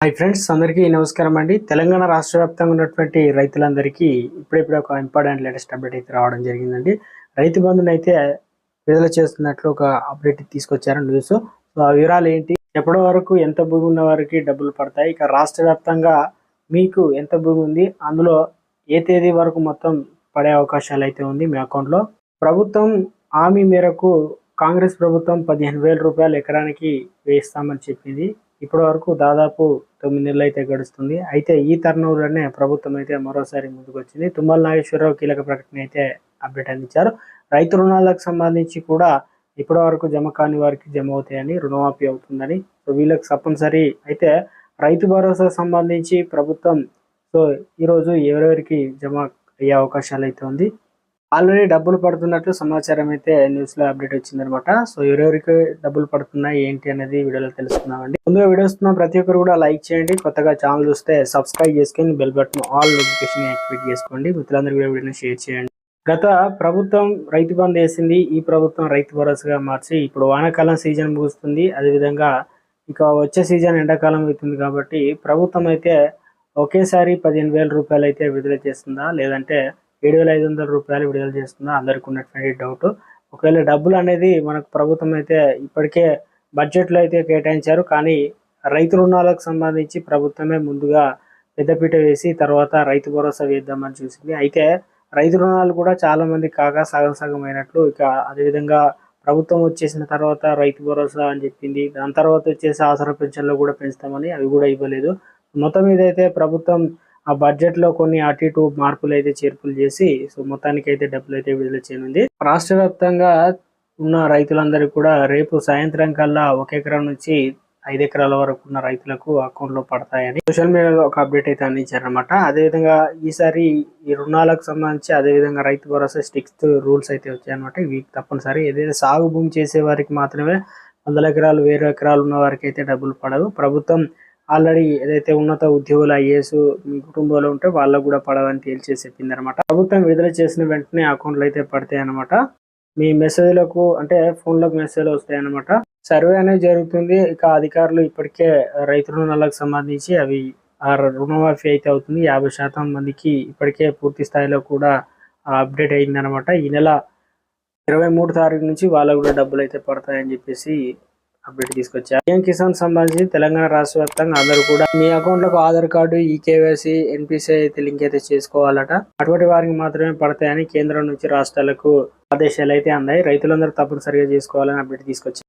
Hi friends అందరికీ నమస్కారం అండి. తెలంగాణ రాష్ట్ర వ్యాప్తంగా ఉన్నటువంటి రైతులందరికీ ఇప్పుడిప్పుడు ఒక ఇంపార్టెంట్ లేటెస్ట్ అప్డేట్ అయితే రావడం జరిగిందండి. రైతు బంధుని అయితే విడుదల చేస్తున్నట్లు ఒక అప్డేట్ తీసుకొచ్చారు న్యూస్. సో ఆ వివరాలు ఏంటి? ఎప్పటి వరకు ఎంత భూమి ఉన్న వారికి డబ్బులు పడతాయి? ఇక రాష్ట్ర వ్యాప్తంగా మీకు ఎంత భూమి ఉంది? అందులో ఏ తేదీ వరకు మొత్తం పడే అవకాశాలు అయితే ఉంది మీ అకౌంట్లో? ప్రభుత్వం హామీ మేరకు కాంగ్రెస్ ప్రభుత్వం పదిహేను వేల రూపాయలు ఎకరానికి వేస్తామని చెప్పింది. ఇప్పటి వరకు దాదాపు తొమ్మిది నెలలు అయితే గడుస్తుంది. అయితే ఈ తరుణంలోనే ప్రభుత్వం అయితే మరోసారి ముందుకొచ్చింది. తుమ్మల నాగేశ్వరరావు కీలక ప్రకటన అయితే అప్డేట్ అందించారు. రైతు రుణాలకు సంబంధించి కూడా ఇప్పటి వరకు జమ కాని వారికి జమ అవుతాయని రుణమాఫీ అవుతుందని. సో వీళ్ళకి తప్పనిసరి అయితే రైతు భరోసా సంబంధించి ప్రభుత్వం సో ఈరోజు ఎవరెవరికి జమ అయ్యే అవకాశాలు అయితే ఉంది. ఆల్రెడీ డబ్బులు పడుతున్నట్లు సమాచారం అయితే న్యూస్లో అప్డేట్ వచ్చిందనమాట సో ఎవరెవరికి డబ్బులు పడుతున్నాయి ఏంటి అనేది వీడియోలో తెలుసుకుందామండి. ముందుగా వీడియో వస్తున్న ప్రతి ఒక్కరు కూడా లైక్ చేయండి. కొత్తగా ఛానల్ చూస్తే సబ్స్క్రైబ్ చేసుకొని bell button all notification activate చేసుకోండి. మిత్రులందరూ కూడా వీడియోని షేర్ చేయండి. గత ప్రభుత్వం రైతు బంద్ వేసింది. ఈ ప్రభుత్వం రైతు భరోసాగా మార్చి ఇప్పుడు వానాకాలం సీజన్ ముగుస్తుంది. అదేవిధంగా ఇక వచ్చే సీజన్ ఎండాకాలం అవుతుంది కాబట్టి ప్రభుత్వం అయితే ఒకేసారి పదిహేను వేల రూపాయలు అయితే విడుదల చేస్తుందా? లేదంటే ఏడు వేల ఐదు వందల రూపాయలు విడుదల చేస్తుందా అందరికి ఉన్నటువంటి డౌట్. ఒకవేళ డబ్బులు అనేది మనకు ప్రభుత్వం అయితే ఇప్పటికే బడ్జెట్లో అయితే కేటాయించారు. కానీ రైతు రుణాలకు సంబంధించి ప్రభుత్వమే ముందుగా పెద్దపీట వేసి తర్వాత రైతు భరోసా వేద్దామని చూసింది. అయితే రైతు రుణాలు కూడా చాలా మంది కాగా సగం సగం అయినట్లు ఇక అదేవిధంగా ప్రభుత్వం వచ్చేసిన తర్వాత రైతు భరోసా అని చెప్పింది. దాని తర్వాత వచ్చేసి ఆసరా పెన్షన్లు కూడా పెంచుతామని అవి కూడా ఇవ్వలేదు. మొత్తం మీద అయితే ప్రభుత్వం ఆ బడ్జెట్లో కొన్ని అటు ఇటు మార్పులు అయితే చేర్పులు చేసి సో మొత్తానికి అయితే డబ్బులు అయితే విడుదల చేయనుంది. రాష్ట్ర వ్యాప్తంగా ఉన్న రైతులందరికీ కూడా రేపు సాయంత్రం కల్లా ఒక ఎకరం నుంచి ఐదు ఎకరాల వరకు ఉన్న రైతులకు అకౌంట్లో పడతాయని సోషల్ మీడియాలో ఒక అప్డేట్ అయితే అందించారనమాట అదేవిధంగా ఈసారి ఈ రుణాలకు సంబంధించి అదేవిధంగా రైతు భరోసా స్టిక్స్ రూల్స్ అయితే వచ్చాయన్నమాట. ఇవి తప్పనిసరి. ఏదైతే సాగు భూమి చేసే వారికి మాత్రమే వందల ఎకరాలు వేరు ఎకరాలు ఉన్న వారికి అయితే డబ్బులు పడవు. ప్రభుత్వం ఆల్రెడీ ఏదైతే ఉన్నత ఉద్యోగులు ఐఏఎస్ మీ కుటుంబంలో ఉంటే వాళ్ళకు కూడా పడవని తేల్చేసి చెప్పింది అనమాట ప్రభుత్వం విడుదల చేసిన వెంటనే అకౌంట్లు అయితే పడతాయి అనమాట మీ మెసేజ్లకు అంటే ఫోన్లకు మెసేజ్లు వస్తాయి అనమాట సర్వే అనేది జరుగుతుంది. ఇక అధికారులు ఇప్పటికే రైతు రుణాలకు సంబంధించి అవి ఆ రుణమాఫీ అయితే అవుతుంది. యాభై శాతం మందికి ఇప్పటికే పూర్తి స్థాయిలో కూడా అప్డేట్ అయింది అనమాట ఈ నెల ఇరవై మూడు తారీఖు నుంచి వాళ్ళకు కూడా డబ్బులు అయితే పడతాయని చెప్పేసి అప్డేట్ తీసుకొచ్చారు పిఎం కిసాన్ సంబంధించి తెలంగాణ రాష్ట్ర వ్యాప్తంగా అందరూ కూడా మీ అకౌంట్లకు ఆధార్ కార్డు ఈకేవైసీ ఎన్పిసి అయితే లింక్ అయితే చేసుకోవాలట. అటువంటి వారికి మాత్రమే పడతాయని కేంద్రం నుంచి రాష్ట్రాలకు ఆదేశాలు అయితే అందాయి. రైతులందరూ తప్పనిసరిగా చేసుకోవాలని అప్డేట్ తీసుకొచ్చారు.